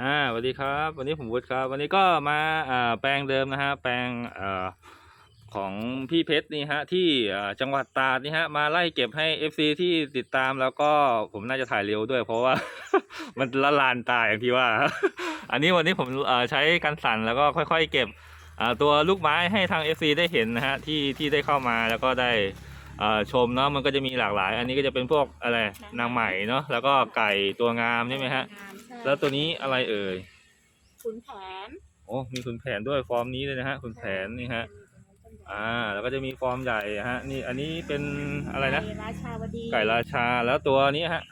อ่าสวัสดีครับ วันนี้ผมวุฒิครับ วันนี้ก็มาอ่าแปลงเดิมนะฮะแปลงอ่อของพี่เพชรนี่ฮะที่อ่าจังหวัดตราดนี่ฮะมาไล่เก็บให้ FC ที่ติดตามแล้วก็ผมน่าจะถ่ายเร็วด้วย เพราะว่า มันละลานตาอย่างที่ว่า อันนี้วันนี้ผมอ่อใช้กันสั่นแล้วก็ค่อยๆ เก็บอ่าตัวลูกไม้ให้ทาง FC ได้เห็นนะฮะที่ที่ได้เข้ามาแล้วก็ได้อ่าชมเนาะมันก็จะมีหลากหลาย อันนี้ก็จะเป็นพวกอะไรนางไหมเนาะแล้วก็ไก่ตัวงามใช่ไหมฮะ งาม แล้วตัวนี้อะไรเอ่ยขุนแผนโอ้มีขุนแผนด้วยฟอร์มนี้เลยนะฮะขุนแผนนี่ฮะอ่า แล้วก็จะมีฟอร์มใหญ่ฮะ นี่อันนี้เป็นอะไรนะไก่ราชาวดีไก่ราชาแล้วตัวนี้ฮะ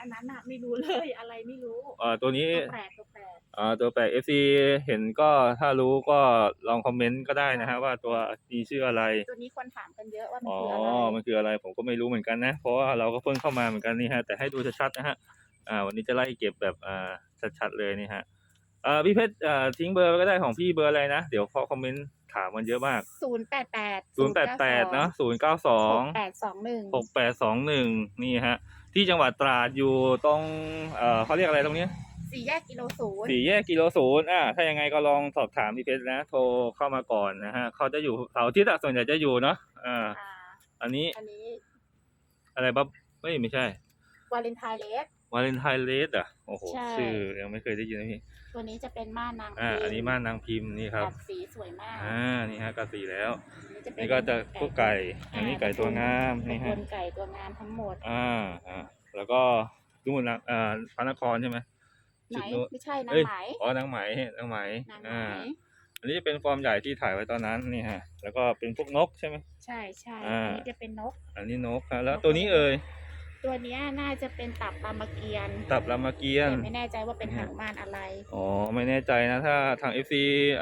อันนั้นอะไม่รู้เลยอะไรไม่รู้เอ่อตัวนี้ตัวแปลกตัวแปลกอ่าตัวแปลก FC เห็นก็ถ้ารู้ก็ลองคอมเมนต์ก็ได้นะฮะว่าตัวนี้ชื่ออะไร ตัวนี้คนถามกันเยอะว่ามันอ๋อคืออะไรมันคืออะไรผมก็ไม่รู้เหมือนกันนะ เพราะว่าเราก็เพิ่งเข้ามาเหมือนกันนี่ฮะแต่ให้ดูชัดๆนะฮะ อ่าวันนี้จะไล่เก็บแบบอ่าชัดๆเลยนี่ฮะอ่าพี่เพชรอ่าทิ้งเบอร์ไว้ก็ได้ของพี่เบอร์อะไรนะ เดี๋ยวพอคอมเมนต์ถามมันเยอะมาก ศูนย์แปดแปดศูนย์แปดแปดเนาะศูนย์เก้าสองแปดสองหนึ่งหกแปดสองหนึ่งนี่ฮะ ที่จังหวัดตราดอยู่ตรงเอ่อเขาเรียกอะไรตรงเนี้ย สี่แยกกิโลศูนย์สี่แยกกิโลศูนย์อ่าถ้ายังไงก็ลองสอบถามพี่เพชรนะ โทรเข้ามาก่อนนะฮะเขาจะอยู่เสาร์อาที่ส่วนใหญ่จะอยู่เนาะอ่าอ่าอันนี้อันนี้อะไรบับเฮ้ยไม่ใช่ วาเลนไทน์เลส วาเลนไทน์เลสอะโอ้โหใช่ ชื่อยังไม่เคยได้ยินนะพี่ตัวนี้จะเป็นม่านนางอ่าพิมพ์อันนี้ม่านนางพิมพ์นี่ครับกัดสีสวยมากอ่านี่ฮะกระสีแล้วอันนี่ก็จะพวกไก่ อันนี้ไก่ตัวงามนี่นี่ฮะฮะไก่ตัวงามทั้งหมด อ่าอ่าแล้วก็นู่นนะอ่าพระนครใช่ไหม ไหนจุดนู้นไม่ใช่นางเอ้ย ไหมอ๋อนางไหมนางไหมนางไหมอ่าอันนี้จะเป็นฟอร์มใหญ่ที่ถ่ายไว้ตอนนั้นนี่ฮะแล้วก็เป็นพวกนกใช่ไหม ใช่ใช่อ่า อันนี้จะเป็นนก อันนี้นกฮะแล้วตัวนี้เอ่ย ตัวเนี้ยน่าจะเป็นตับรามเกียรติตับรามเกียรแต่ติไม่แน่ใจว่าเป็นหางม่านอะไร อ๋อไม่แน่ใจนะถ้าทาง FC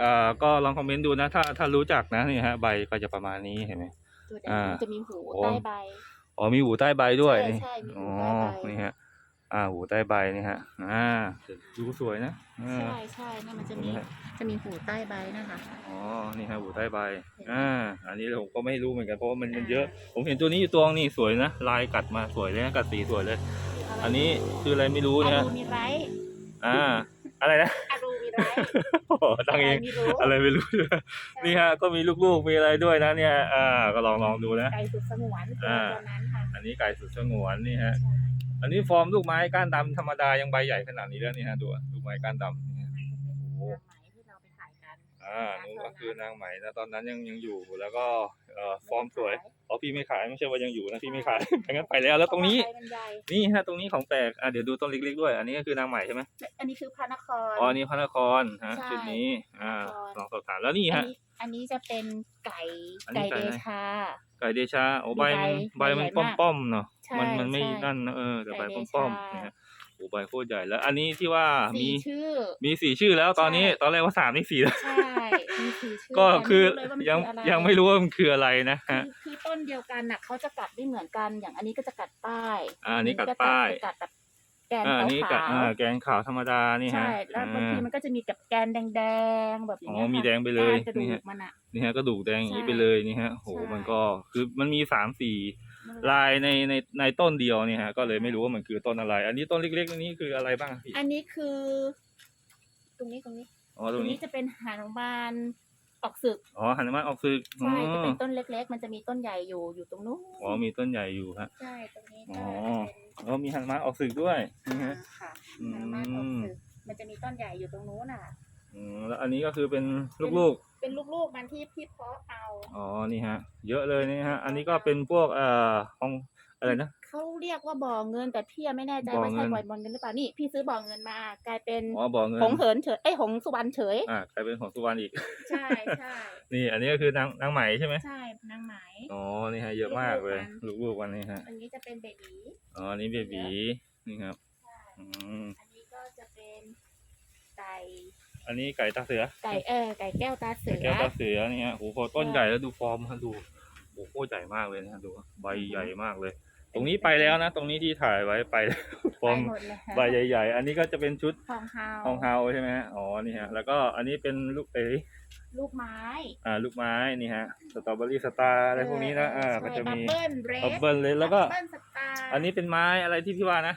อ่าก็ลองคอมเมนต์ดูนะ ถ้าถ้ารู้จักนะนี่ฮะใบก็จะประมาณนี้เห็นไหม ตัวอ่านี้จะมีหูโอ้ ใต้ใบ อ๋อมีหูใต้ใบด้วยใช่ใช่มีหูอ๋อใต้ใบนี่ฮะ อ่าหูใต้ใบนี่ฮะอ่าดูสวยนะอ่า ใช่ใช่เนี่ยมันจะมีนี่ฮะ จะมีหูใต้ใบนะคะ อ๋อ นี่ฮะหูใต้ใบ อ่า อันนี้ผมก็ไม่รู้เหมือนกันเพราะว่ามันมันอ่าเยอะ ผมเห็นตัวนี้อยู่ตัวนี่สวยนะ ลายกัดมาสวยเลยนะกัดสีสวยเลย อันนี้คืออะไรไม่รู้อานะฮะรูมีไรท์อ่า อะไรนะอารูมีไรท์โอ้โหตั้งเองไม่รู้อะไรไม่รู้ นี่ฮะ ก็มีลูกๆ มีอะไรด้วยนะเนี่ย อ่า ก็ลองลองดูนะ ไก่สุดสงวนตัวอ่า ตัวนั้นค่ะอันนี้ไก่สุดสงวนนี่ฮะ ใช่ อันนี้ฟอร์มลูกไม้ก้านดำธรรมดายังใบใหญ่ขนาดนี้แล้วนี่ฮะดูอะลูกไม้ก้านดำนี่ฮะโอ้นางไหมที่เราไปถ่ายกันอ่านู่นก็คือนางไหมนะตอนนั้นยังยังอยู่แล้วก็เอ่อฟอร์มสวยอ๋อพี่ไม่ขายไม่ใช่ว่ายังอยู่นะพี่ไม่ขายงั้นไปแล้วแล้วตรงนี้ใบมันใหญ่นี่ฮะตรงนี้ของแปลกอะเดี๋ยวดูต้นเล็กๆด้วย อันนี้ก็คือนางไหมใช่ไหมอันนี้คือพระนครอ๋ออันนี้พระนครฮะใช่ชุดนี้อ่าพระนครลองสอบถามแล้วนี่อันฮะนี้อันนี้จะเป็นไก่อันนี้ไก่ไก่เดอะไรชา ไก่เดชาโอ้ใบมันมีใบใบมันใหญ่มากป้อมๆเนาะใช่มันมันไม่ใช่ นั่นนะเออแต่ใบไก่เดป้อมชาๆนะฮะโอ้ใบโคตรใหญ่แล้ว อันนี้ที่ว่าสี่มีชื่อ มีสี่ชื่อแล้วตอนนี้ใช่ ตอนแรกว่าสามนี่สี่แล้วใช่มีสี่ชื่อก็แต่คือไม่รู้เลยว่ามันยังคืออะไรยังไม่รู้ว่ามันคืออะไรนะคืฮะ อคือต้นเดียวกันน่ะเขาจะกัดไม่เหมือนกันอย่างอันนี้ก็จะกัดป้ายอ่าอันนี้กัดป้าย จะกัดแบบ แกนอ่าอันนี้ขากัดวอ่าแกนขาวธรรมดานี่ๆฮะใช่ แล้วบางทีอ่า มันก็จะมีกับแกนแดงๆแบบอย่างอ๋เงี้อยมีค่ะแดงไปเลยก้านกระดูนี่กฮะมันอะนี่ฮะกระดูกแดงอย่างนี้ใช่ไปเลยนี่ฮะโหใช่ มันก็คือมันมีสามสี่ลายในในในต้นเดียวเนี่ยฮะก็เลยไม่รู้ว่ามันคือต้นอะไร อันนี้ต้นเล็กๆอันนี้คืออะไรบ้างพี่อันนี้คือ ตรงนี้ตรงนี้ อ๋อตรงนี้จะเป็นหานุมาน ออกศึกอ๋อหันมาออกซึกอ๋ใช่จะอเป็นต้นเล็ก ๆ มันจะมีต้นใหญ่อยู่อยู่ตรงนู้นอ๋อมีต้นใหญ่อยู่ฮะ ใช่ตรงนี้อ๋ก็อจะเป็นอ๋อมีหันมาออกซึกด้วยนี่อ่าฮะค่ะอืหานุมานออกมศึกมันจะมีต้นใหญ่อยู่ตรงนู้นน่ะ อืมแล้วอันนี้ก็คือเป็นลูกๆเป็นลูกๆมันที่พี่เพาะเอาอ๋อนี่ฮะ เยอะเลยนี่ฮะ อันนี้ก็เป็นพวกเอ่อห้อง อะไรนะ เขาเรียกว่าบ่อเงินแต่พี่ยังไม่แน่ใจบ่อว่าเงิใช่นบ่อเงินหรือเปล่านี่พี่ซื้อบ่อเงินมากลายเป็นอ๋อบ่อเงินหงเหินเฉยเอ้ยหงสุวรรณเฉย อ่ากลายเป็นของสุวรรณอีก ใช่ใช่นี่ อันนี้ก็คือนางนางไหมใช่ไหมใช่นางไหม อ๋อนี่ฮะเยอะมากเลยลูกๆวันนี้ฮะอันนี้จะเป็นเบบีอ๋ออันนี้เบบีนี่ครับใช่อืมอันนี้ก็จะเป็นไก่อันนี้ไก่ตาเสือ ไก่เออไก่แก้วตาเสืไก่อแก้วตาเสือนี่ฮะโหพอต้นใหญ่แล้วดูฟอร์มฮะดูโอ้โหโคตรใหญ่มากเลยนะฮะดู ใบใหญ่มากเลย ตรงนี้ไปแล้วนะ ตรงนี้ที่ถ่ายไว้ไปแล้วฟอร์มไปหมดเลยใบใหญ่ๆ อันนี้ก็จะเป็นชุดทองเฮาทองเฮาใช่ไหมฮะอ๋อนี่ฮะแล้วก็อันนี้เป็นลูกเอ๋ยลูกไม้อ่าลูกไม้นี่ฮะสตรอเบอรี่สตาร์อะไรพวกนี้นะอ่าก็จะมีบับเบิ้ลเรบับเบิ้ลเลยแล้วก็บับเบิ้ลสตาร์อันนี้เป็นไม้อะไรที่พี่ว่านะ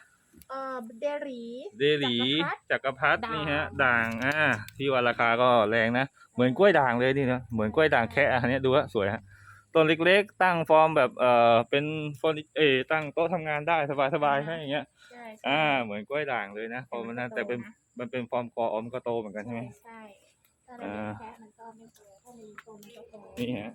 เอออเดรีเดหลีจักรพรรดิด่างนี่ฮะ ด่างอ่าที่ว่าราคาก็แรงนะเหมือนกล้วยด่างเลยนี่นะเหมือนกล้วยด่างแค่อันเนี้ยดูว่าสวยฮะ ต้นเล็กๆ ตั้งฟอร์มแบบเอ่อเป็นฟอร์นิเออตั้งโต๊ะทำงานได้สบายๆให้อย่างเงี้ยใช่อ่า เหมือนกล้วยด่างเลยนะพอมันนั่นแต่เป็นมันเป็นฟอร์มกออมก็โตเหมือนกันใช่ไหม ใช่ถ้าเราเลี้ยงแพะมันก็ไม่โตถ้าเราเลี้ยงโตมันก็โตนี่ฮะ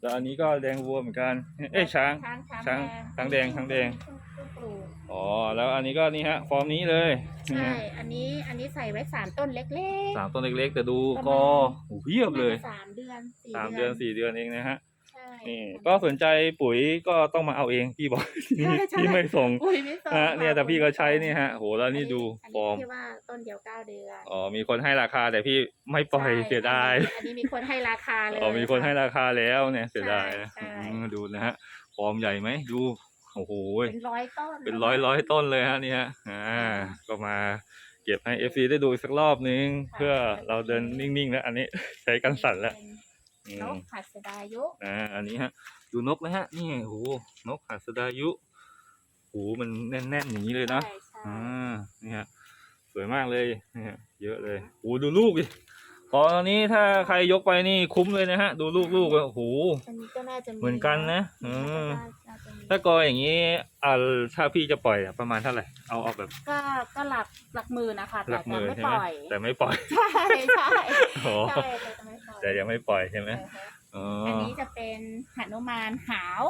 แล้วอันนี้ก็แดงวัวเหมือนกัน เอ้ยช้าง ช้างช้างช้างแดงช้างแดง เพิ่งปลูกอ๋อ แล้วอันนี้ก็นี่ฮะ ฟอร์มนี้เลยนี่ใช่ฮะอันนี้อันนี้ใส่ไว้สามต้นเล็กสามต้นเล็กๆ แต่ดูประมาณก็โอ้โหเพียบเลยน่าจะสามเดือนสี่สามเดือนสี่เดือนเองนะฮะใช่ นี่ก็สนใจปุ๋ยก็ต้องมาเอาเองพี่บอกใช่ใช่ พี่ไม่ส่งอุ้ยไม่ส่งนะฮะเนี่ยแต่พี่ก็ใช้นี่ค่ะฮะโหแล้วนี่ดูอันฟอร์มที่ว่าต้นเดียวเก้าเดือนอ๋อมีคนให้ราคาแต่พี่ไม่ปล่อยใช่เสียดายอันนี้มีคนให้ราคาเลย อ๋อมีคนให้ราคาแล้วเนี่ยเสียดายใช่ อืมดูนะฮะฟอร์มใหญ่ไหมดูโอ้โห เป็นร้อยต้นเป็นร้อยร้อยต้นเลยฮะเนี่ยอ่า ก็มาเก็บให้เอฟซีได้ดูอีกสักรอบนึง เพื่อเราเดินนิ่งๆแล้วอันนี้ ใช้กันสั่นแล้วอื นมกหัสดายุอ่าอันนี้ฮะ ดูนกนะฮะ นี่โอ้โหนกหัสดายุโอ้โหมันแน่นๆอย่างนี้เลยเนาะใช่ใช่อ่านี่ฮะสวยมากเลยนี่ฮะเยอะเลยโอ้โหดูลูกดิ พอตอนนี้ถ้าใครยกไปนี่คุ้มเลยนะฮะ ดูลูกลูกๆอะโอ้โห อันนี้ก็น่าจะเหมือนกันนะอือืม น่าจะมีถ้ากออย่างนี้อ่าถ้าพี่จะปล่อยอะประมาณเท่าไหร่ เอาเอาแบบก็ก็หลักหลักหมื่นนะคะหลัแต่กหมื่นไม่ใช่ปไหมล่อยแต่ไม่ปล่อยใช่ใช่โอ้ใช่แต่จะไม่ปล่อยแต่ยังไม่ปล่อยใช่ไหมเอออ๋ออันนี้จะเป็นหนุมานหาว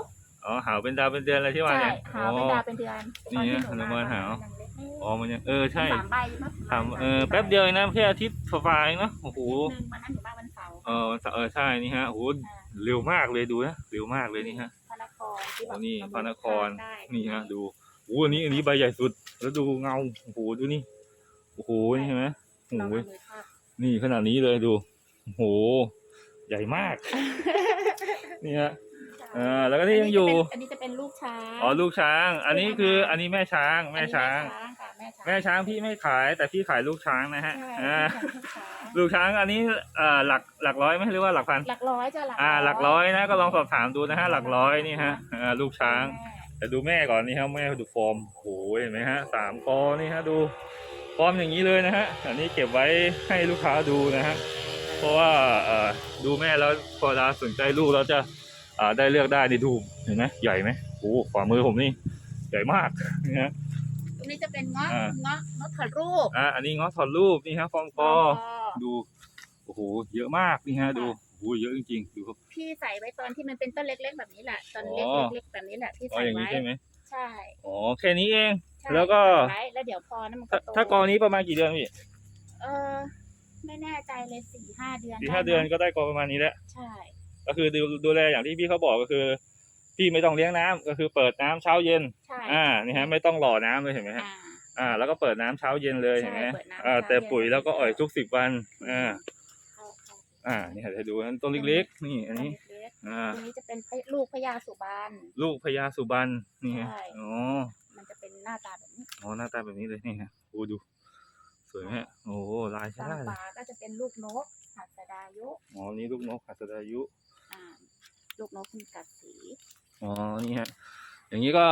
อ๋อหาวเป็นดาวเป็นเดือนอะไรที่ว่าใช่เนี่ยหาวเป็นดาวเป็นเดือนนี่ไงตอที่หนุมานหาวยังเล็ก อ๋อมันยังเออใช่สามใบมั้งถามเออแป๊บเดียวเองนะแค่อาทิตย์ฝ่าๆเองเนอะโอ้โหนิดนึงวันนั้นอยู่บ้านวันเสาร์เออวันเสาร์เออใช่นี่ฮะโอ้โหอ่าเร็วมากเลยดูนะเร็วมากเลยนี่ฮะพระนครที่แบบโอ้นี่เอาพระนครได้นี่ฮะดูโอ้โหอันนี้อันนี้ใบใหญ่สุด แล้วดูเงาโอ้โหดูนี่โอ้โหนี่เห็นไหมโอ้เราโหเอามือทาบนี่ขนาดนี้เลยดูโอ้โหใหญ่มาก นี่ฮะ เออแล้วก็นี่ยังอยู่ อันนี้จะเป็นลูกช้างอ๋อลูกช้าง อันนี้คืออันนี้แม่ช้าง แม่ช้างอันนี้ค่ะแม่ช้างแม่ช้างพี่ไม่ขาย แต่พี่ขายลูกช้างนะฮะใช่อ่าลูกช้างลูกช้างอันนี้เอ่อหลักหลักร้อยไหมหรือว่าหลักพันหลักร้อยจะหลักอ่าหลักร้อยนะก็ลองสอบถามดูนะฮะหลักร้อยนี่ฮะอ่าลูกช้างแม่แต่ดูแม่ก่อนนี่ครับแม่ดูฟอร์มโอ้โหเห็นไหมฮะสามคอนี่ฮะดูฟอร์มอย่างนี้เลยนะฮะอันนี้เก็บไว้ให้ลูกค้าดูนะฮะเพราะว่าเอ่อดูแม่แล้วพอเราสนใจลูกเราจะอ่า ได้เลือกได้นี่ดูเห็นไหมใหญ่ไหมโอ้โหฝ่ามือผมนี่ใหญ่มากนี่ฮะตรงนี้จะเป็นเงาะอ่าเงาะเงาะถ่ายรูปอ่าอันนี้ง้อถอดรูปนี่ฮะฟอร์มคอแล้วก็ดูโอ้โหเยอะมากนี่ฮะดูโอ้โหเยอะจริงๆดูครับพี่ใส่ไว้ตอนที่มันเป็นต้นเล็กๆแบบนี้แหละตอนอ๋เล็กอๆเล็กๆแบบนี้แหละที่อ๋อใส่อย่างนี้ไว้ใช่ไหมใช่อ๋อแค่นี้เองใช่แล้วก็ใส่ไว้แล้วเดี๋ยวพอนั้นมันก็ถ้าโตถ้ากอนี้ประมาณกี่เดือนพี่เออไม่แน่ใจเลยสี่ห้าเดือนสี่ห้าไมั้งเดือนก็ได้กอประมาณนี้แหละใช่ ก็คือดูดูแลอย่างที่พี่เขาบอกก็คือ พี่ไม่ต้องเลี้ยงน้ำก็คือเปิดน้ำเช้าเย็น ใช่อ่านี่ฮะไม่ต้องหล่อน้ำเลยเห็นไหมฮะอ่า อ่า แล้วก็เปิดน้ำเช้าเย็นเลยใช่เห็นไหมเปิดน้ำอ่า เช้าแต่เย็นปุ๋ยแล้วก็อ่อยทุกสิบวันอ่าเข้าเข้าอ่านี่ให้ดูอันต้นเล็กๆ นี่อันนี้เล็กอ่าๆตรงนี้จะเป็นลูกพญาสุบาน ลูกพญาสุบรรณนี่ฮะใช่ อ๋อมันจะเป็นหน้าตาแบบนี้อ๋อหน้าตาแบบนี้เลยนี่ฮะโอ้ดู สวยไหมฮะโอ้โหลายใช้ตามได้เลยปาก็จะเป็นลูกนกหัสดายุ อ๋อนี่ลูกนกหัสดายุอ่า ลูกนกมีกัดสีอ๋อนี่ฮะอย่างนี้ก็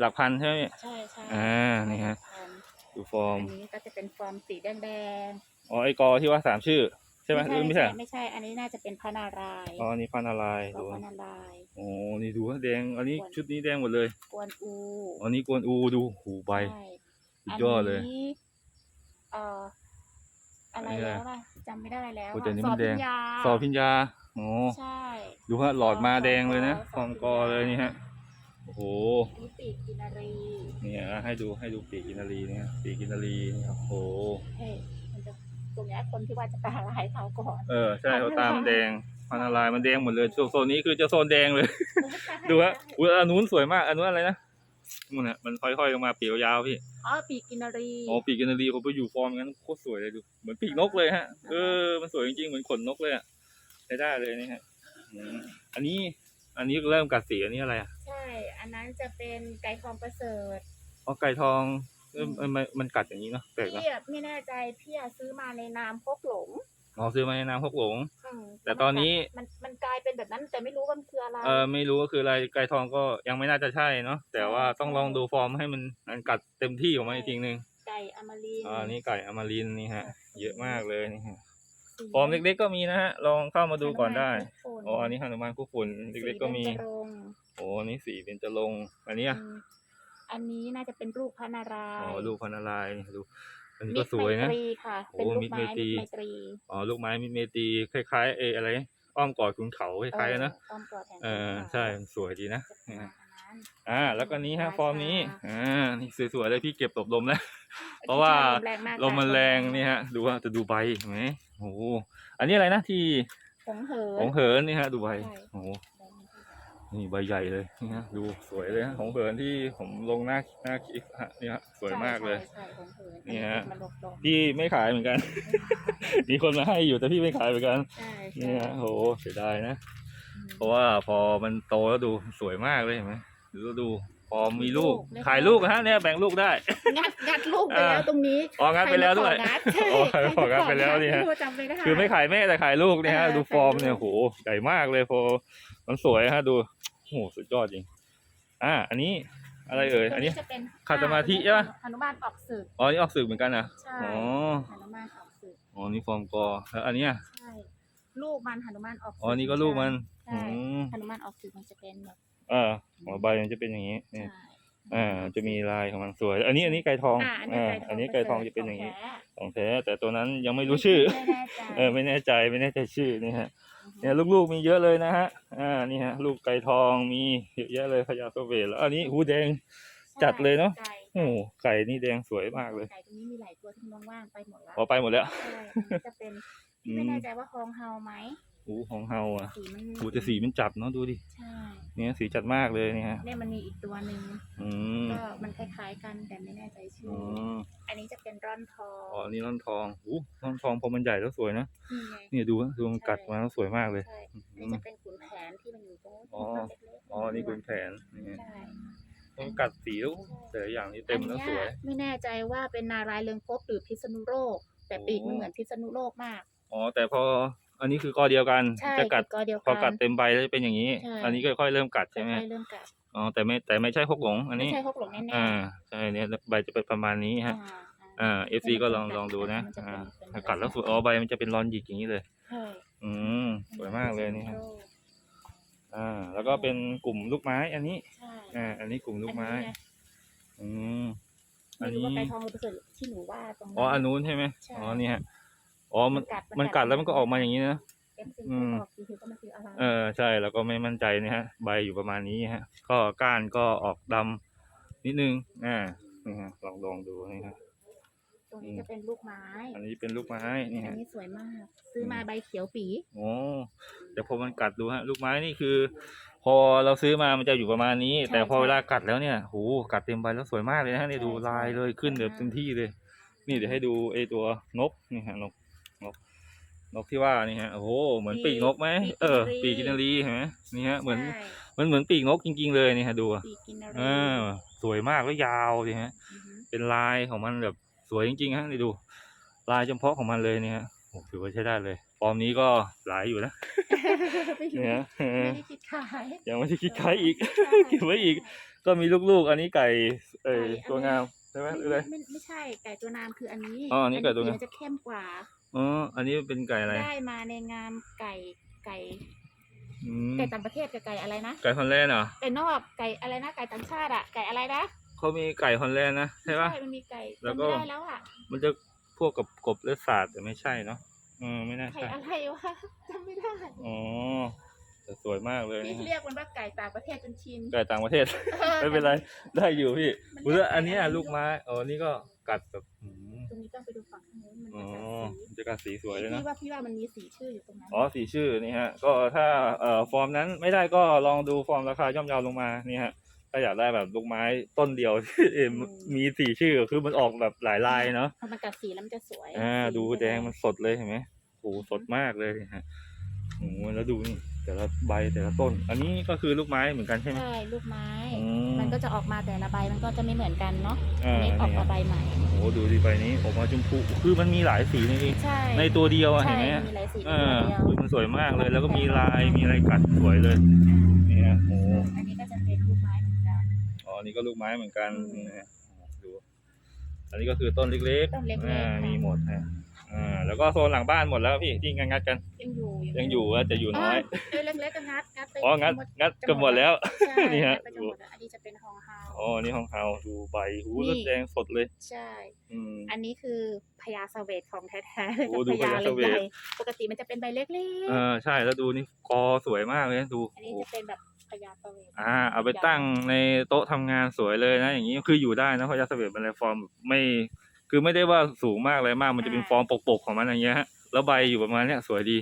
หลักพันใช่ไหมใช่ใช่อ่านี่ฮะอันดูฟอร์มนี้ก็จะเป็นฟอร์มสีแดงอ๋อไอกอที่ว่าสามชื่อๆใช่ไหมหรือไม่ใช่ไม่ใช่ อันนี้น่าจะเป็นพระนารายณ์อ๋อนี่พันอะไรก็ดูพระนารายณ์โอ้นี่ดูว่าแดง อันนี้กวนชุดนี้แดงหมดเลยกวนอูอันนี้กวนอูดูหูใบใช่สุดยอดเลยนนี้เอ่ออะไรอันนี้อะไรแล้วล่ะจำไม่ได้แล้วโอ้อะแต่นี่สมัอนแดพิงญญาสอพิญญา อ๋อใช่ดูฮะหลอดมาแดงเลยนะสฟอองงพิญญากอเลยนี่ฮะโอ้โหนี่ปีกกินรีนี่อะให้ดูให้ดูปีกกินารีนี่ฮะปีกกินารีนี่ครับโอ้โหเฮ้ยมันจะตรงเนี้ยคนที่ว่าจะตาลายเขาก่อนเออใช่เขาตามแดงพันอะไรมันแดงหมดเลยโซโซนนี้คือจะโซนแดงเลย ดูฮะอุ้ยอันนู้นสวยมากอันนู้นอะไรนะมันน่ะมันค่อยๆลงมาปีกยาวๆพี่อ๋อปีกกินรีอ๋อปีกกินารีผมไปอยู่ฟอร์มงั้นโคตรสวยเลยดูเหมือนปีกนกเลยฮะเออมันสวยจริงๆเหมือนขนนกเลยอะใช้ได้เลยนี่ฮะอืมอันนี้อันนี้เริ่มกัดสีอันนี้อะไรอะใช่ อันนั้นจะเป็นไก่ทองประเสริฐอ๋อไก่ทองเออมันมันมันกัดอย่างนี้เนาะแปลกเนาะพี่อะไม่แน่ใจพี่อะซื้อมาในนามพกหลงออ๋อซื้อมาในนามพกหลง อืมแต่ตอนนี้ มันมันกลายเป็นแบบนั้นแต่ไม่รู้ว่ามันคืออะไร เออไม่รู้ว่าคืออะไรไก่ทองก็ยังไม่น่าจะใช่เนาะแต่ว่าต้องลองดูฟอร์มให้มันมันกัดเต็มที่ออกมาอีกทีนึงไก่อมรินทร์ อ่านี่ไก่อมรินทร์นี่ฮะ เยอะมากเลยนี่ฮะสี ฟอร์มเล็กๆก็มีนะฮะ ลองเข้ามาดูก่อนได้ฝุ่นอ๋อ อันนี้ฮานุมานคู่ฝุ่นเล็กๆก็มีสีเบญจรงค์โอ้อันนี้สีเป็นจะลงค์อันนี้อะอืมอันนี้น่าจะเป็นรูปพระนารายณ์อ๋อ ลูกพันธุ์อะไรนี่ดู อันนี้มิก็ตรสวยนะไมตรีค่ะโอ้เป็นลูกมิตรไม้ไมตรีมิตรไมตรีอ๋อ ลูกไม้มิตรเมตรีคล้ายๆเอออะไร อ้อมกอดขุนเขาคล้ายๆกันนะเอออ้อมกอดแห่งเออขุนเขาใช่ สวยดีนะ จะเป็นประมาณนั้นอ่า แล้วก็นี้ฮะราชาฟอร์มนี้ อ่า นี่สวยๆเลยพี่เก็บตบลมแล้ว เพราะว่าลมแรงมากลมมันแรงนี่ฮะ ดูว่าจะดูใบเห็นไหมโอ้โห อันนี้อะไรนะที่หงเหินของเหินนี่ฮะ ดูใบใช่โอ้โห นี่ใบใหญ่เลยนี่ฮะ ดูสวยเลยฮะ ของเหินที่ผมลงหน้าหน้าคลิปฮะนี่ฮะ สวยมากเลยใช่ใช่หงเหินนี่ฮะมันหลบลมพี่ไม่ขายเหมือนกัน มีคนมาให้อยู่แต่พี่ไม่ขายเหมือนกันใช่ใช่นี่ฮะ โห เสียดายนะอืมเพราะว่าพอมันโตแล้วดูสวยมากเลยเห็นไหม ดูดูพอมีลูกมีลูกขายลูกนะฮะเนี่ยแบ่งลูกได้ งัดงัดลูกไปอ่าแล้วตรงนี้อ๋องัดไปแล้วด้วย ใครมาของัดใช่อ๋อใครมาของัดไปแล้วนี่ฮะไม่รู้จำไม่ได้คือไม่ขายแม่แต่ขายลูกเนี่ยฮะ เออดูฟอร์มขายลูกเนี่ยโหใหญ่มากเลยพอมันสวยฮะดูโอ้โหสุดยอดจริง อ่า อันนี้อะไรเอ่ยอันนี้ จะเป็นขัดสมาธิใช่ปะ หนุมานออกศึกอ๋อนี่ออกสื่อเหมือนกันนะใช่อ๋อหนุมานออกศึกอ๋อนี่ฟอร์มกอแล้วอันเนี้ยใช่ ลูกมันหนุมานออกศึอ๋อนี่ก็ลูกมันใช่อืมหนุมานออกศึกมันจะเป็นแบบ เออหัวใบมันจะเป็นอย่างนี้ใช่นี่อ่า จะมีลายของมันสวย อันนี้อันนี้ไก่ทองอ่าอันนี้อ่าไก่ทองอันนี้ไก่ทองจะเป็นอย่างนี้นี้ของแท้แต่ตัวนั้นยังไม่รู้ชื่อไม่แน่ใจเออไม่แน่ใจไม่แน่ใจชื่อนี่ฮะเนี่ยลูกๆมีเยอะเลยนะฮะ อ่า นี่ฮะ ลูกไก่ทองมีเยอะแยะเลยพญาโซเวตแล้วอันนี้หูแดงจัดเลยเนอะไก่โอ้โหไก่นี่แดงสวยมากเลย ไก่ตรงนี้มีหลายตัวที่มันว่างๆไปหมดแล้วพอไปหมดแล้ว ใช่อันนี้จะเป็นอืมไม่แน่ใจว่าฮองเฮาไหม หูของเฮาอะสีมันหูแต่สีมันจับเนาะดูดิใช่เนี่ยสีจัดมากเลยนี่ฮะเนี่ยมันมีอีกตัวหนึ่งอืมก็มันคล้ายๆกันแต่ไม่แน่ใจชื่ออือมอันนี้จะเป็นร่อนทองอ๋ออันนี่ร่อนทองหูร่อนทองพอมันใหญ่แล้วสวยนะนี่ไง เนี่ยดูนะดูมันกัดมาแล้วสวยมากเลย ใช่อืนี่มจะเป็นขุนแผนที่มันอยู่ตรงนู้นอ๋อต้นเล็กๆอ๋อนี่คุณแผนนี่ใช่มันกัดสีแล้วแต่ละอย่างนี่เต็มแล้วสวย อันเนี้ไม่แน่ใจว่าเป็นนารายณ์เรืองภพหรือพิษณุโลกแต่ปีกมันเหมือนพิษณุโลกมาก อ๋อแต่พอ อันนี้คือกอเดียวกัน ใช่จะกัดก็เดียวพอกักัดนเต็มใบแล้วจะเป็นอย่างนี้ใช่อันนี้ค่อยๆเริ่มกัดใช่ไหมค่อยๆเริ่มกัดอ๋อแต่ไม่แต่ไม่ใช่ฮกหลง อันไม่นี้ ใช่ฮกหลงแน่ๆอ่าใช่เนี่ยใบจะเป็นประมาณนี้ฮะ อ่าเอฟซีก็ลองลองดูนะมันจเป็อ่าเป็นถ้ากัดแล้วสวยอ๋อใบมันจะเป็นรอนหยิกอย่างนี้เลย ใช่อืมสวยมากเลยนี่ครับอ่า แล้วก็เป็นกลุ่มลูกไม้อันนี้ ใช่อ่า อันนี้กลุ่มลูกไม้อันนี้ไงอืมอัไม่นรู้นี้ว่าไก่ทองหรือเปล่าที่หนูว่าตรงนั้น อ๋ออันนู้นใช่ไหมใช่ อ๋อนี่ฮะ อ๋อมันกัดมันกัดแล้วมันก็ออกมาอย่างนี้นะ เอฟซีอืม บอกทีก็มันคืออะไรเออใช่แล้วก็ไม่มั่นใจนะฮะ ใบอยู่ประมาณนี้ฮะ ก็ก้านก็ออกดำนิดนึงอ่านี่ฮะลองลองดูนี่ฮะ ตรงนี้จะเป็นลูกไม้อันนี้เป็นลูกไม้นี่อันฮะนี้สวยมาก ซื้อมาใบเขียวปีโอ้แต่พอมันกัดดูฮะ ลูกไม้นี่คือ พอเราซื้อมามันจะอยู่ประมาณนี้ใช่แต่พอใช่เวลากัดแล้วเนี่ยโหกัดเต็มใบแล้วสวยมากเลยนะฮะเนี่ยใช่ดูลายเลยขึ้นแบบใช่เต็มที่เลย นี่เดี๋ยวให้ดูไอ้ตัวนกนี่ฮะนก นก นกที่ว่านี่ฮะ โอ้โห เหมือนปีกนกไหม เออ ปีกกินนารีเห็นไหมนี่ฮะ เหมือนใช่มันเหมือนปีกนกจริง ๆ เลยนี่ฮะ ดูอะปีกกินนารีเออสวยมากแล้วยาวดิฮะอือฮึเป็นลายของมันแบบสวยจริงๆฮะนี่ดู ลายเฉพาะของมันเลยเนี่ยฮะโอ้ถือว่าใช้ได้เลย ฟอร์มนี้ก็หลายอยู่นะไม่รู้เนี่ยเออไม่ได้คิดขายยังไม่ได้คิดขายอีกใช่เก็บไว้อีก ก็มีลูกๆ อันนี้ไก่ เอ้ยไก่อันนี้ตัวงามใช่ไหมหรืออะไรไม่ไม่ไม่ใช่ไก่ตัวนามคืออันนี้อ๋ออันนี้ไก่ตัวงามสีมันจะเข้มกว่า อ๋อ อันนี้เป็นไก่อะไร ได้มาในงามไก่ไก่อืมไก่ต่างประเทศกับไก่อะไรนะไก่ฮอลแลนด์เหรอไก่นอกไก่อะไรนะไก่ต่างชาติอะไก่อะไรนะเขามีไก่ฮอลแลนด์นะใช่ปะ มันมีไก่แล้วจำก็ ไม่ได้แล้วอะมันจะพวกกับกบเลือดสาดแต่ไม่ใช่เนาะเออไม่น่าไก่ใช่อะไรวะจำไม่ได้อ๋อแต่สวยมากเลยพี่นะฮะเรียกมันว่าไก่ต่างประเทศจนชินไก่ต่างประเทศ ออ ไม่เป็นไร ได้อยู่พี่มันอุ้ยแล้วอันเนี้ยไก่ลูกไม้อ๋อนี่ก็กัดแบบอืม ตรงนี้ต้องไปดูฝั่งทางนู้นมันอ๋อจะกัดสีจะกัดสีสวยเลยนะ พี่ว่าพี่ว่ามันมีสีชื่ออยู่ตรงนั้นอ๋อสีชื่อนี่ฮะ ก็ถ้าเอ่อฟอร์มนั้นไม่ได้ก็ลองดูฟอร์มราคาย่อมเยาวลงมานี่ฮะถ้าอยากได้แบบลูกไม้ต้นเดียวที่เอ็มมีสีชื่อคือมันออกแบบหลายลายเนาะพอมันกัดสีแล้วมันจะสวยอ่าสีดูจะแดงมันสดเลยเห็นไหมโหสดมากเลยฮะโอ้โหแล้วดูนี่ แต่ละใบแต่ละต้น อันนี้ก็คือลูกไม้เหมือนกันใช่ไหมใช่ลูกไม้ อืมมันก็จะออกมาแต่ละใบมันก็จะไม่เหมือนกันเนาะอ่าอันนี้ออกนี่คมารับใบใหม่ โอ้ดูดิใบนี้ออกมาชมพูคือมันมีหลายสีในนี้ใช่ในตัวเดียวอะใช่เห็นไหมมีหลายสีเอตัวอเดียวคือมันสวยมากเลย แล้วก็มีลายมีอะไรกัดสวยเลยนี่ฮะโอ้อันนี้ก็จะเป็นลูกไม้เหมือนกัน อ๋ออันนี่ก็ลูกไม้เหมือนกันอืมนะฮะดู อันนี้ก็คือต้นเล็กต้นเล็กๆ อ่าค่ะมีหมดฮะ อ่าแล้วก็โซนหลังบ้านหมดแล้วพี่ที่งัดๆกันยังอยู่ยังอยู่ว่าจะอยู่น้อยเอ้ยเล็กๆก็งัดงัดไปอ๋องัดหมงัดเกือบหมดแล้ว ใช่นี่ฮะ งัดไปจนหมดแล้วอันนี้จะเป็นฮองเฮา อ๋อนี่ห้องเฮาดูใบหูนี่เลือดแดงสดเลย ใช่ อืม อันนี้คือพญาสเวตของแท้ๆเลยโอ้ดูพญาพญาเลเสวยทใหญ่ปกติมันจะเป็นใบเล็กเออใช่แล้วดูนี่กอสวยมากเลยนะดูๆอันนี้จะเป็นแบบพญาสเวตอ่า เอาไปตั้งในโต๊ะทำงานสวยเลยนะ อย่างนี้คืออยู่ได้นะเพราะยาสเวตมันในฟอร์มไม่ คือไม่ได้ว่าสูงมากเลยมาก มันจะเป็นฟอร์มปกๆของมันอย่างเงี้ยฮะแล้วใบอยู่ประมาณเนี้ยสวยดี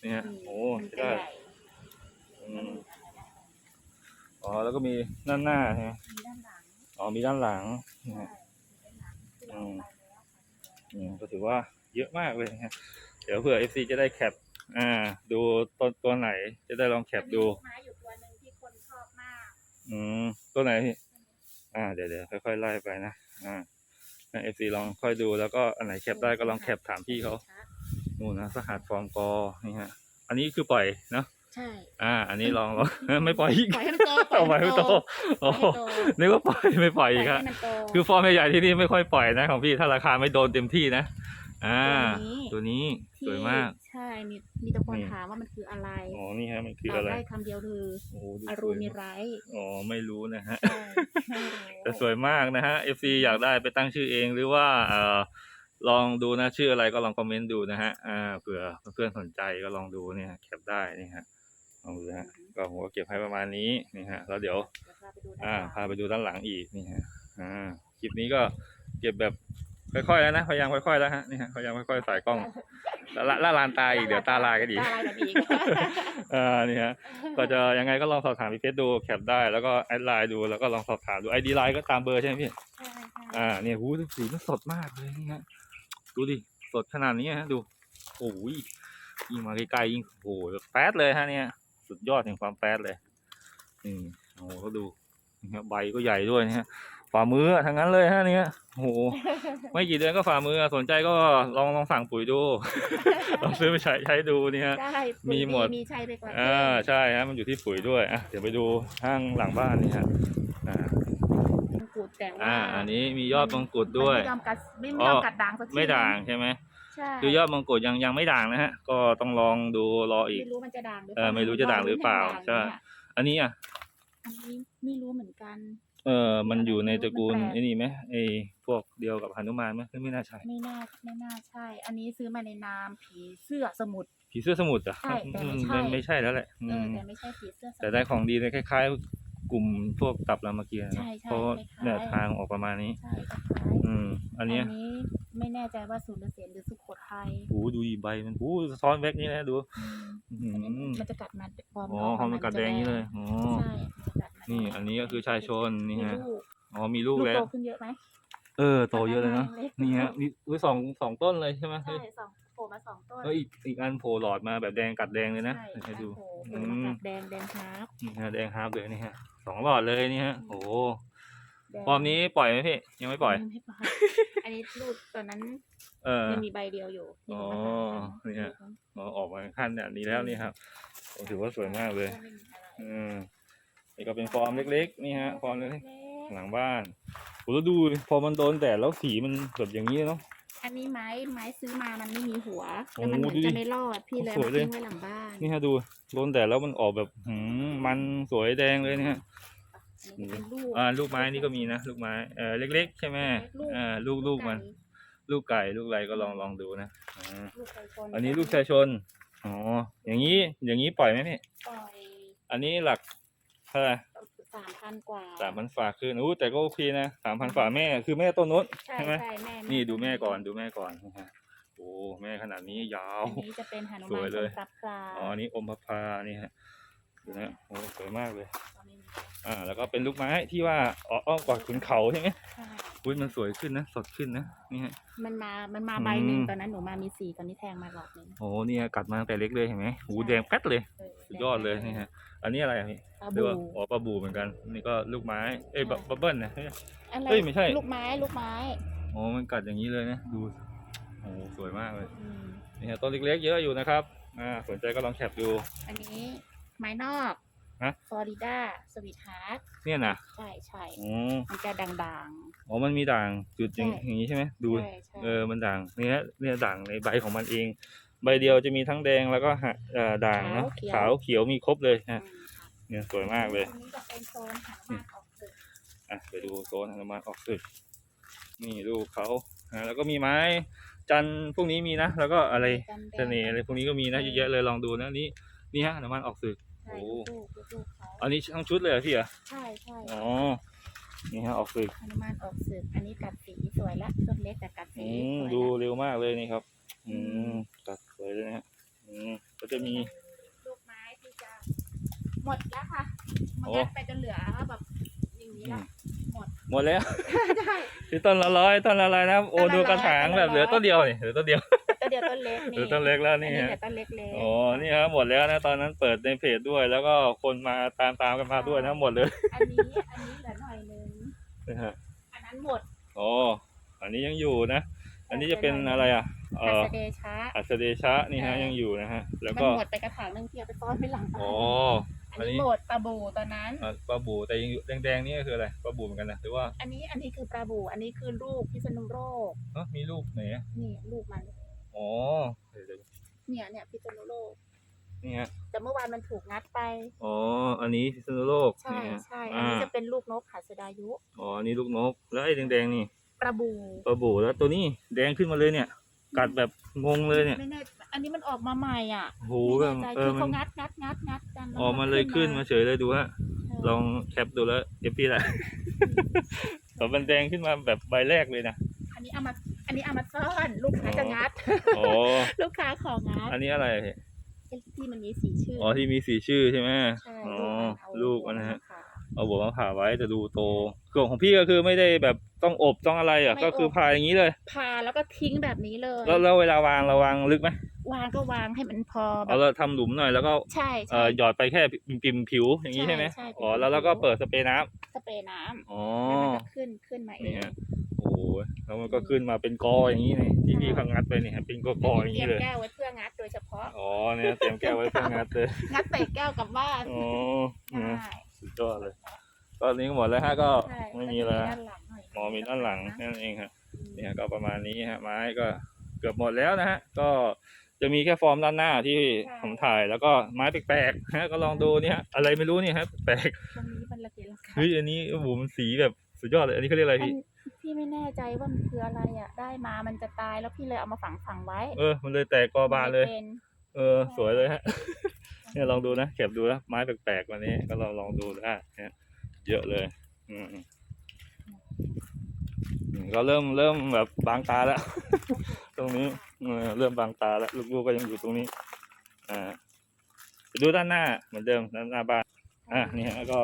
เนี่ยอืมโอ้มันใช่จะได้ใหญ่อืมอ๋อแล้วก็มีด้านหน้าใช่ไหมมีด้านหลังอ๋อมีด้านหลังนะใช่ฮะมีด้านหลังที่เราอืมไปแล้วค่ะอืมก็ถือว่าเยอะมากเลยนะฮะเดี๋ยวเผื่อ FC จะได้แคปอ่า ดูตัวตัวไหน จะได้ลองแคปดูมันมีลูกไม้อยู่ตัวหนึ่งที่คนชอบมากอืมตัวไหนพี่อ่าเดี๋ยวเดี๋ยวค่อยๆไล่ไปนะอ่า เอฟซีลองค่อยดูแล้วก็อันไหนแคปได้ก็ลองแคปถามพี่เขานู่นนะสหัสฟอร์มกอนี่ฮะอันนี้คือปล่อยเนาะใช่ อ่า อันนี้ลองลองไม่ปล่อยอีกปล่อยให้มันโตเอาไปไม่โตปล่โอ้อยให้มันโตนึกว่าปล่อยไม่ปล่อยปล่อีอยกครับให้มันโตคือฟอร์มใหญ่ๆที่นี่ไม่ค่อยปล่อยนะของพี่ถ้าราคาไม่โดนเต็มที่นะ อ่า ตัวนี้สวยมาก ใช่ มีมีแตะคนนี่ ถามว่ามันคืออะไรอ๋อนี่ฮะมันคือตอบอะไรได้คำเดียวคือโอ้โหดูอาสรูวยมิมากไรท์อ๋อไม่รู้นะฮะ ใช่ไม่รู้แต่สวยมากนะฮะ FC อยากได้ไปตั้งชื่อเองหรือว่าเอ่อลองดูนะชื่ออะไรก็ลองคอมเมนต์ดูนะฮะอ่าเผื่อเพื่อนๆสนใจก็ลองดูเนี่ยแคปได้นี่ฮะลองดูนะฮะก็ผมก็เก็บให้ประมาณนี้นี่ฮะแล้วเดี๋ยว เดี๋ยวพาไปดูอ่าด้นหลัง พาไปดูด้านหลังอีกนี่ฮะอ่าคลิปนี้ก็เก็บแบบ ค่อยๆแล้วนะพยายามค่อยๆแล้วฮะนี่ฮะพยายามค่อยๆสายกล้องละละละลานตาอีกเดี๋ยวตาลายกันอีกตาลายกันอีกอ่านี่ฮะก็จะยังไงก็ลองสอบถามพี่เพชรดูแคปได้แล้วก็แอดไลน์ดูแล้วก็ลองสอบถามดูไอดีไลน์ก็ตามเบอร์ใช่ไหมพี่ใช่ค่ะอ่าเนี่ยหูสีมันสดมากเลยนี่ฮะดูดิสดขนาดนี้ฮะดูโอ้ยยิ่งมาใกล้ๆยิ่งโอ้โหแป๊ดเลยฮะเนี่ยสุดยอดแห่งความแป๊ดเลยนี่โอ้โหเขาดูนี่ฮะใบก็ใหญ่ด้วยนะฮะ ฝ่ามืออะทั้งนั้นเลยฮะเนี่ยโอ้โหไม่กี่เดือนก็ฝ่ามืออะสนใจก็ลองลองสั่งปุ๋ยดูลองซื้อไปใช้ใช้ดูนี่ฮะได้มีหมด มีใช้ไปกว่าอ่าใช่ฮะมันอยู่ที่ปุ๋ยด้วยอะเดี๋ยวไปดูห้างหลังบ้านนี่ฮะอ่ามงกุฎแต่ว่าอ่าอันนี้มียอดมงกุฎด้วยมันไม่ยอมกัดไม่อ๋อยอมกัดด่างสักทีไม่ด่างใช่ไหมใช่คือยอดมงกุฎยังยังไม่ด่างนะฮะ ก็ต้องลองดูรออีก ไม่รู้มันจะด่างหรือเออไม่รู้จะด่างหรือเปล่าใช่ด่งเนี่ยอันนี้อะอันนี้ไม่รู้เหมือนกัน เออมันอยู่ในตระกูลมันแปลกไอ้นี่ไหมไอ้พวกเดียวกับหนุมานไหมไม่น่าใช่ไม่น่าไม่น่าใช่ อันนี้ซื้อมาในนามผีเสื้อสมุทร ผีเสื้อสมุทรอะใช่แต่ไม่อืใช่ไม่ใช่แล้วแหละอืเออมแต่ไม่ใช่ผีเสื้อสมุทร แต่ได้ของดีเลยคล้าย ๆ กลุ่มพวกตับรามเกียรติ์ใช่นะใช่เพราะคล้ายๆเนี่ยทางออกประมาณนี้ ใช่คล้ายๆอืม อันเนี้ยอันนี้ไม่แน่ใจว่าสุรเสียนหรือสุโขทัยโอ้โหดูดีใบมันโอ้โหสะท้อนแบ็กนี่นะดูอืมอื้ออันนี้หือมันจะกัดมาพร้อมอ๋อน้งความมันกัดแดงนี่เลยอ๋อ ใช่มันจะกัดมา นี่อันนี้ก็คือชายชนนี่มีฮะลูกอ๋อมีลูลูกกแล้โตว ขึ้นเยอะไหมเออโตเยอะเลยเนาะเล็กนี่ฮะมีอุ้ยสองสองต้นเลยใช่ไหมใช่เฮ้ยสองโผล่มาสองต้นเอออีกอีกอันโผล่หลอดมาแบบแดงกัดแดงเลยนะใช่ให้ดู โผล่อืโผล่มามกัดแดงแดงฮาร์ฟนี่ฮะแดงฮาร์ปเลยนี่ฮะสองหลอดเลยนี่ฮะโอ้โหแดงฟอร์มนี้ปล่อยไหมพี่ยังไม่ปล่อยไม่ปล่อย อันนี้ลูกตอนนั้นเออ ยังมีใบเดียวอยู่ที่อ๋อเอามานี่ขายฮะ อ๋อออกมาขั้นแบบนี้แล้วนี่ครับผมถือว่าสวยมากเลยไม่มีอะไรอืม นี่ก็เป็นฟอร์มเล็กๆนี่ฮะฟอร์มเล็กๆหลังบ้านโอ้แล้วดูพอมันโดนแดดแล้วสีมันแบบอย่างนี้เนาะ อันนี้ไม้ไม้ซื้อมามันไม่มีหัวโอ้แล้วมันเหมือนดูดิจะไม่รอดพี่เลยสเอาวยมาเลยทิ้งไว้หลังบ้าน นี่ฮะดูโดนแดดแล้วมันออกแบบหืมมันสวยแดงเลยนี่ฮะอันนี้เป็นลูกอ่าลูกไม้นี่ก็มีนะลูกไม้เออเล็ก ๆ ใช่ไหมลูกอ่าลูกลูกมันไลูกไก่ลูกอะไรก็ลองลองดูนะอ่าลูกไก่ชนอันนี้ลูกชายชนอ๋ออย่างนี้อย่างนี้ปล่อยไหมพี่ปล่อยอันนี้หลัก เท่าไหร่สามพันกว่าสามพันฝาขึ้นอู้แต่ก็โอเคนะสามพันฝาแม่คือแม่ต้นนู้นใช่ใช่ไหมใช่แม่นี่ดูแม่ก่อนดูแม่ก่อนนะฮะโอ้แม่ขนาดนี้ยาวอันนี้จะเป็นหนุสมาวยนเลยทรงพระปลาอ๋ออันนี้อมพพานี่ฮะดูนะโอ้สวยมากเลยตอนนี้มีอ่า แล้วก็เป็นลูกไม้ที่ว่าอ๋ออ้อมกอดขุนเขาใช่ไหมใช่ อุ้ยมันสวยขึ้นนะ สดขึ้นนะนี่ฮะ มันมา มันมาใบหนึ่งอืม ตอนนั้นหนูมามีสี่ตอนนี้แทงมาหลอดหนึง โอ้เนี่ยกัดมาตั้งแต่เล็กเลยเห็นไหมหูแดงแป๊ดเลยสุดยอดเลยนี่ฮะ อันนี้อะไรอะพี่ปลาเรียกบูว่าอ๋อปลาบูเหมือนกัน นี่ก็ลูกไม้ เอ้ยใช่บับเบิ้ลนะ อะไรเอ้ยไม่ใช่ ลูกไม้ลูกไม้อ๋อมันกัดอย่างนี้เลยนะ ดูโอ้สวยมากเลย อืมนี่ฮะต้นเล็กๆเยอะอยู่นะครับ อ่าสนใจก็ลองแคปดู อันนี้ไม้นอก ฮะ ฟลอริดาสวีทฮาร์ดเนี่ยนะใช่ใช่อ๋อมันจะด่าง อ๋อมันมีด่างจุดอย่างใช่ อย่างนี้ใช่ไหมๆดูใช่ใช่เออมันด่างนี่ฮะเนี่ยด่างในใบของมันเอง ใบเดียวจะมีทั้งแดงแล้วก็หะเอ่อด่างนะขาวเขียวมีครบเลยอืฮะมค่ะเนี่ยสวยมากเลย อันนี้จะเป็นโซนหันมานออกตึกอะไปดูโซนฮนุมานออกศึกนี่ลูกเขาอะแล้วก็มีไม้ จันทร์พวกนี้มีนะ แล้วก็อะไรจันแดง เสน่ห์อะไรพวกนี้ก็มีนะเยอะแยะเลยลองดูนะนี่นี่ฮะฮนุมานออกศึกใช่โอ้ลูกลูกลูกเขาอันนี้ทั้งชุดเลยเหรอพี่เหรอใช่ใช่อ๋อนี่ฮะออกศึกฮนุมานออกศึกอันนี้กัดสีสวยละต้นเล็กแต่กัดสีอืมสวยละดูเร็วมากเลยนี่ครับ อืมตัดสวยเลยนะฮะอืมก็จะมีลูกไม้ที่จะหมดแล้วค่ะมันโอ้ยัดไปจนเหลือแบบอย่างนี้ละ หมดหมดแล้วใช่ที่ต้นละร้อยต้นละอะไรนะโอ้ต้นละดูกระถางร้อยแบบเหลือต้ต้นนละเดียวนี่เหลือต้นเดียวตัวเดียวต้นเล็กเหนี่ลือต้นเล็กแล้วอันนี่นี้ฮะแต่ต้นเล็กเล็กอ๋อนี่ครับหมดแล้วนะตอนนั้นเปิดในเพจด้วย แล้วก็คนมาตามตามๆกันมาด้วยนะหมดเลย อันนี้อันนี้เหลือหน่อยนึงนะฮะอันนั้นหมดอ๋ออันนี้ยังอยู่นะอันนี้จะเป็นอะไรอะเอ่อัอสเดชะอัสเดชะนี่ฮะยังอยู่นะฮะ แล้วมันก็หมดไปกระถางหนึงเทียบไปซ่อนไว้หลังบ้านอ๋อ อัอันนนี้นี้หมดปลาบูตอนนั้น อะปลาบูแต่ยังอยู่แดงๆนี่คืออะไรปลาบูเหมือนกันนะหรือว่าอันนี้อันนี้คือปลาบู อันนี้คือลูกพิษณุโลกเอ้อมีรูปไหนอะนี่ลูกมัน อ๋อเดี๋ยวเนี่ยเนี่ยพิษณุโลก ๆนี่ฮะแต่เมื่อวานมันถูกงัดไป อ๋ออันนี้พิษณุโลกใช่นี่ฮะใช่อันนี้อ่าจะเป็นลูกนกหัสดายุอ๋ออันนี้ลูกนกแล้วไอ้แดงๆนี่ปลาบู ปลาบูแล้วตัวนี้แดงขึ้นมาเลยเนี่ย กัดแบบงงเลยเนี่ย ไม่แน่ อันนี้มันออกมาใหม่อะโหไม่แบแน่บใจเอคืออมัเขานงัดงัดงัดงัดกันแล้วออกมาเลยขึ้นมาเฉยเลยดูฮะเลองแคปดูแล้วเอฟพี่แหละแต่มันแดงขึ้นมาแบบใบแรกเลยนะอันนี้เอามาอันนี้เอามาซ่อนลูกค้าจะงัด อ๋อลูกค้าของงัดอันนี้อะไรพี่ที่มันมีสีชื่ออ๋อที่มีสีชื่อใช่ไหมใช่อ๋อลูลูกกมัมันนเอานะฮะ ค่ะเอาบัวมาผ่าไว้จะดูโตส่วนของพี่ก็คือไม่ได้แบบต้องอบต้องอะไรอะไม่ก็คืออบผ่าอย่างนี้เลย พาแล้วก็ทิ้งแบบนี้เลยแล้วแล้วเวลาวางเราวางลึกไหม วางก็วางให้มันพอแบเอาบเราทำหลุมหน่อยแล้วก็ใช่เอ่ใช่ อหยอดไปแค่ปิมๆผิวอย่างนี้ใช่ใช่ไหมใช่อ๋อปิ่มๆแล้วเราก็ผิว เปิดสเปรย์น้ำสเปรย์น้ำอ๋อ แล้วมันก็ขึ้นขึ้นมาเอนี่ง ฮะ โอ้โหแล้วมันก็ขึ้นมาเป็นกออย่างนี้เลยที่พี่เขางัดไปเนี่ยเป็นกอๆอย่างเตรีนี้ยมเลย แก้วไว้เพื่องัดโดยเฉพาะ อ๋อเนี่ยเตรียมแก้วไว้เพื่องัดเลยงัดใส่แก้วกลับบ้านอ๋อใช่เนี่ยสุดยอดเลยก็นี้ก็หมดแล้วฮะก็ใช่ไม่มีแล้วด้านหลังหน่อยหมอมีด้านหลังนะนั่นเองครับอืมเนี่ยก็ประมาณนี้ฮะไม้ก็เกือบหมดแล้วนะฮะก็ จะมีแค่ฟอร์มด้านหน้าที่ผมถ่ายแล้วก็ไม้แปลกๆฮะก็ลองดูเนี่ยฮะอะไรไม่รู้เนี่ยฮะแปลกตรงนี้มันละเกะละๆกะเฮ้ยอันนี้โอ้โหมันสีแบบสุดยอดเลย อันนี้เขาเรียกอะไรอันพี่ พี่ไม่แน่ใจว่ามันคืออะไรอะ ได้มามันจะตายแล้วพี่เลยเอามาฝังฝังไว้เออ มันเลยแตกกอบานเลยไม่เป็นเออ สวยเลยฮะ เนี่ยลองดูนะเก็บดูนะไม้แปลกๆวันนี้ก็ลองลองดูได้นะเยอะเลย อืมอืมก็เริ่มเริ่มแบบบางตาแล้ว ตรงนี้เออเริ่มบางตาแล้วลูกๆก็ยังอยู่ตรงนี้ อ่าไปดูด้านหน้าเหมือนเดิมด้านหน้าบ้าน อะนี่ฮะแล้วก็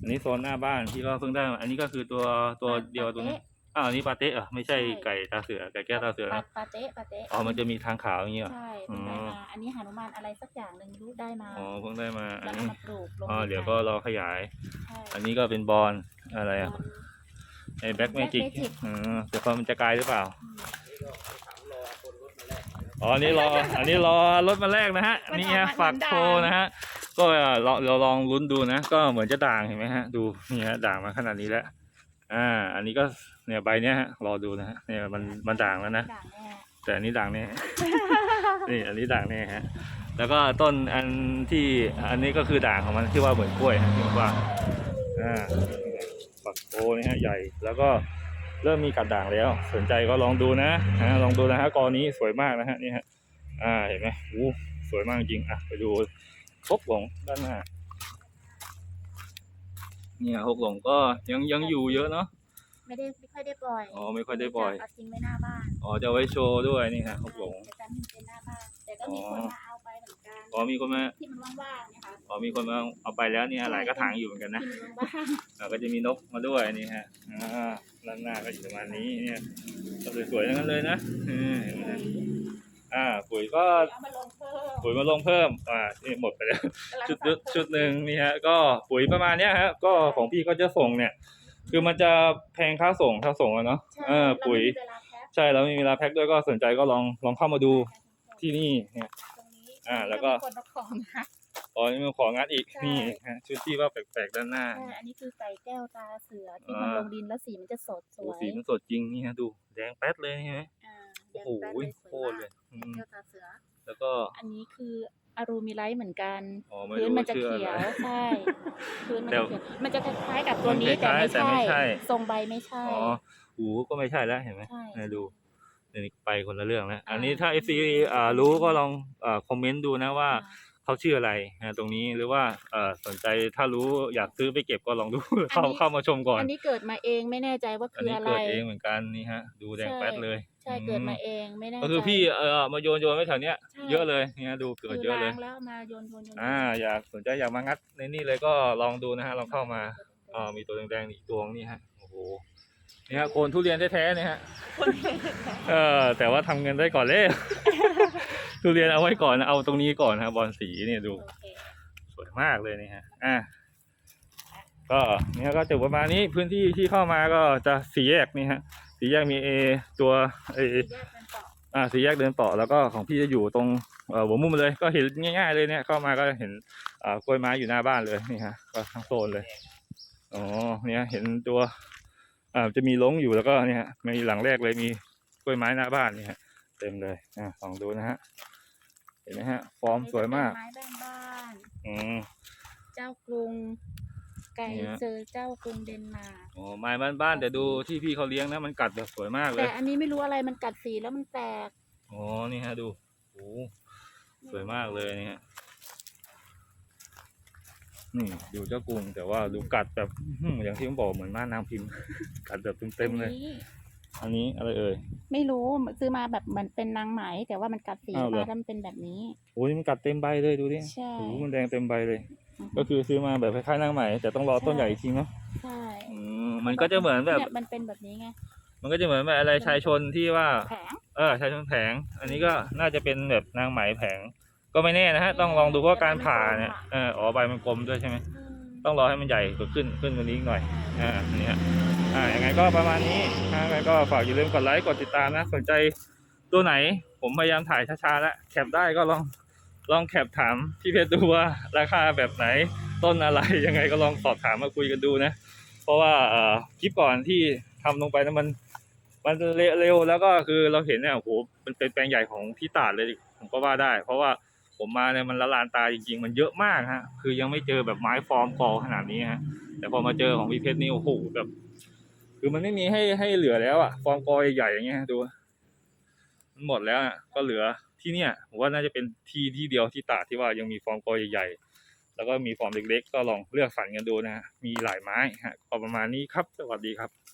อันนี้โซนหน้าบ้านที่ก็เพิ่งได้มาอันนี้ก็คือตัวตัวเดียวตัวนี้อ้าวอันนี้ปาเต้เหรอไม่ใช่ไก่ตาเสือไก่แก้วตาเสือปานะปาเต้ปาเต้อ๋อมันจะมีทางขาวอย่างเงี้ยเหรอใช่เพิ่งได้มาอันนี้หานุมานอะไรสักอย่างหนึ่งรู้ได้มาอ๋อเพิ่งได้มาอัแล้นวเอานี้มาปลูกลงอ๋อในเดี๋ยวไข่ก็รอขยายใช่อันนี้ก็เป็นบอลอะไรอะไอ้แบ็กเมจิก Black Magic อืมแต่พอมันจะกลายหรือเปล่า อ๋ออันนี้รอ อันนี้รอรถมาแรกนะฮะมันนี่ออกฮะมาฝากด่างโทรนะฮะ ก็เราเราลองลุ้นดูนะ ก็เหมือนจะด่างเห็นไหมฮะ ดูนี่ฮะด่างมาขนาดนี้แล้ว อ่า อันนี้ก็เนี่ยใบเนี้ยฮะ รอดูนะฮะ เนี่ยมันมันด่างแล้วนะด่างแน่แต่อันนี้ด่างแน่ นี่อันนี้ด่างแน่ฮะ แล้วก็ต้นอันที่อันนี้ก็คือด่างของมันที่ว่าเหมือนกล้วยฮะที่ผมว่า อ่าฝักโตนี่ฮะใหญ่ แล้วก็ เริ่มมีกัดด่างแล้ว สนใจก็ลองดูนะฮะลองดูนะฮะกอนี้สวยมากนะฮะนี่ฮะอ่าเห็นไหมอู้สวยมากจริงอะไปดูฮกหลงด้านหน้าเนี่ยฮกหลงก็ยังยังอยู่เยอะเนาะไม่ได้ไม่ค่อยได้ปล่อยอ๋อไม่ค่อยได้ปล่อยจะเอาทิ้งไว้หน้าบ้านอ๋อจะเอาไว้โชว์ด้วยนี่ฮะฮกหลงจะจำเป็นหน้าบ้านแต่ก็มีคนมาเอาไปเหมือนกันอ๋อมีคนมาที่มันว่างๆเนะคะอ๋ออมีคนมาเอาไปแล้วเนี่ยหลายกระถางอยู่เหมือนกันนะที่มีบ้างอ่าก็จะมีนกมาด้วยนี่ฮะอ่า ด้านหน้าก็อยู่ประมาณนี้เนี่ยก็สวยๆทั้งนั้นเลยนะอืมเห็นไหมฮะอ่าปุ๋ยก็เอามาลงเพิ่มปุ๋ยมาลงเพิ่มอ่านี่หมดไปแล้วกำลังชุดสั่งชุดหนึ่งนี่ฮะก็ปุ๋ยประมาณเนี้ยฮะก็ของพี่ก็จะส่งเนี่ย คือมันจะแพงค่าส่งค่าส่งอะเนาะใช่เออปุ๋ยเราไม่มีเวลาแพ็คใช่แล้วไม่มีเวลาแพ็คด้วยก็สนใจก็ลองลองเข้ามาดูที่นี่เนี่ยตรงนี้อ่า แล้วก็มีคนมาข องนะอ๋อนี่มันของงานอีก ใช่ นี่ฮะชุดที่ว่าแปลกๆด้านหน้า ใช่อันนี้คือใส่แก้วตาเสือที่อ่ามัมันลงดินแล้วสีมันจะสดสโอ้วยสีมันสดจริงนี่ฮะดูแดงแป๊ดเลยใช่ไหมอ่าโอ้โหแดงโคแป๊ดตรเลยอืมแก้วตาเสือ แล้วก็อันนี้คืออารูมิไลท์เหมือนกัน อ๋อไม่พื้นรู้มันจะชื่อเขียอะวไร ใช่พื้นมันแต่จะเขียวมันจะคล้ายๆกับตัวนี้มันคแต่ล้ายๆไม่แต่ไม่ใช่ ทรงใบไม่ใช่ อ๋อหูก็ไม่ใช่แล้วเห็นไหมใช่ เนี่ยดูเดี๋ยวนี้ไปคนละเรื่องแล้วอันนี้อ่าถ้า FC อ่ารู้ก็ลองอ่าคอมเมนต์ดูนะว่า เขาชื่ออะไรนะตรงนี้หรือว่าเอ่อสนใจถ้ารู้อยากซื้อไปเก็บก็ลองดูเข้าเข้ามาชมก่อน อันนี้เกิดมาเองไม่แน่ใจว่าอันคือนี้อะไร เกิดเองเหมือนกันนี่ฮะ ดูแดงใช่แป๊ดเลยใช่เกิดมาเองไม่แน่ใจก็คือพี่เออมาโยนโยนไว้แถวเนี้ยใช่เยอะเลยเนี่ยดูเกิดคือเยอะเลยล้างแล้วมาโยนโยนโยนอ่าอยากสนใจอยากมางัดในนี่เลยก็ลองดูนะฮะลองเข้ามาอ่ามีตัวแดงๆอีกตัวนี่ฮะโอ้โห นี่ฮะโคนทุเรียนแท้ๆเนี่ยฮะเออแต่ว่าทำเงินได้ก่อนเลยทุเรียนเอาไว้ก่อนนะเอาตรงนี้ก่อนนะครับบอลสีเนี่ยดูโอเคสวยมากเลยนี่ฮะอะก็เนี่ยก็จะประมาณนี้พื้นที่ที่เข้ามาก็จะสี่แยกนี่ฮะสี่แยกมีเอตัวเอแยกกันต่ออ่าสี่แยกเดินต่อแล้วก็ของพี่จะอยู่ตรงเอ่อหัวมุมเลย ก็เห็นง่าย ๆ เลยเนี่ยเข้ามาก็เห็นอ่ากล้วยไม้อยู่หน้าบ้านเลยนี่ฮะก็ทั้งโซนเลยอ๋อเนี่ยเห็นตัว อ่าจะมีลงอยู่แล้วก็เนี่ยฮะมีหลังแรกเลยมีกล้วยไม้หน้าบ้านนี่ฮะเต็มเลยอ่าลองดูนะฮะเห็นไหมฮะ ฟอร์มสวยมากไม้แบ้านบ้านอืมเจ้ากรุง ไก่เนี่ยเจอเจ้ากรุงเดนมาร์กโอ้ไม้บ้านๆแต่ดูที่พี่เขาเลี้ยงนะมันกัดแบบสวยมากเลแต่ยอันนี้ไม่รู้อะไรมันกัดสีแล้วมันแตกอ๋อนี่ฮะดูโอ้สวยมากเลยนี่ฮะ นี่ดูเจ้ากรุงแต่ว่าดูกัดแบบอื้อหืออย่างที่ผมบอกเหมือนม่านนางพิมพ์ กัดแบบเต็มๆเลยอันนี้อันนี้อะไรเอ่ย ไม่รู้ซื้อมาแบบเหมือนเป็นนางไหมแต่ว่ามันกัดสีอ้าวเหรมาอแล้วมันเป็นแบบนี้ โอ้ยมันกัดเต็มใบเลยดูดิใช่ โอ้โหมันแดงเต็มใบเลย อือฮึ ก็คือซื้อมาแบบคล้ายๆนางไหมแต่ต้องรอต้นใหญ่อีกทีเนาะใช่อืมมันก็จะเหมือนแบบ เนี่ยมันเป็นแบบนี้ไงมันก็จะเหมือนแบบอะไรชายชนที่ว่า แผงเออชายชนแผง อันนี้ก็น่าจะเป็นแบบนางไหมแผง ก็ไม่แน่นะฮะต้องลองดูเพราะว่าการผ่าเนี่ยเอออ๋อใบมันกลมด้วยใช่ไหมอืมต้องรอให้มันใหญ่กว่าขึ้นขึ้นกว่านี้อีกหน่อยอ่าอันนี้ฮะอ่ายังไงก็ประมาณนี้ถ้ายังไงก็ฝากอย่าลืมกดไลค์กดติดตามนะสนใจตัวไหนผมพยายามถ่ายช้าๆแล้วแคปได้ก็ลองลองแคปถามพี่เพชรดูว่าราคาแบบไหนต้นอะไรยังไงก็ลองสอบถามมาคุยกันดูนะ เพราะว่าเอ่อคลิปก่อนที่ทำลงไปนั้นมัน มันเร็วแล้วก็คือเราเห็นเนี่ยโอ้โหมันเป็นแปลงใหญ่ของพี่ตาดเลยผมก็ว่าได้ เพราะว่า ผมมาเนี่ยมันละลานตาจริงๆ มันเยอะมากฮะ คือยังไม่เจอแบบไม้ฟอร์มกอขนาดนี้ฮะ แต่พอมาเจอของพี่เพชรนี่โอ้โหแบบ คือมันไม่มีให้ให้เหลือแล้วอะฟอร์มกอใหญ่ๆอย่างเงี้ยดู มันหมดแล้วอะก็เหลือที่เนี่ยผมว่าน่าจะเป็นที่ที่เดียวที่ตาที่ว่ายังมีฟอร์มกอใหญ่ๆ แล้วก็มีฟอร์มเล็กๆ ก็ลองเลือกสรรกันดูนะฮะ มีหลายไม้ฮะก็ประมาณนี้ครับ สวัสดีครับ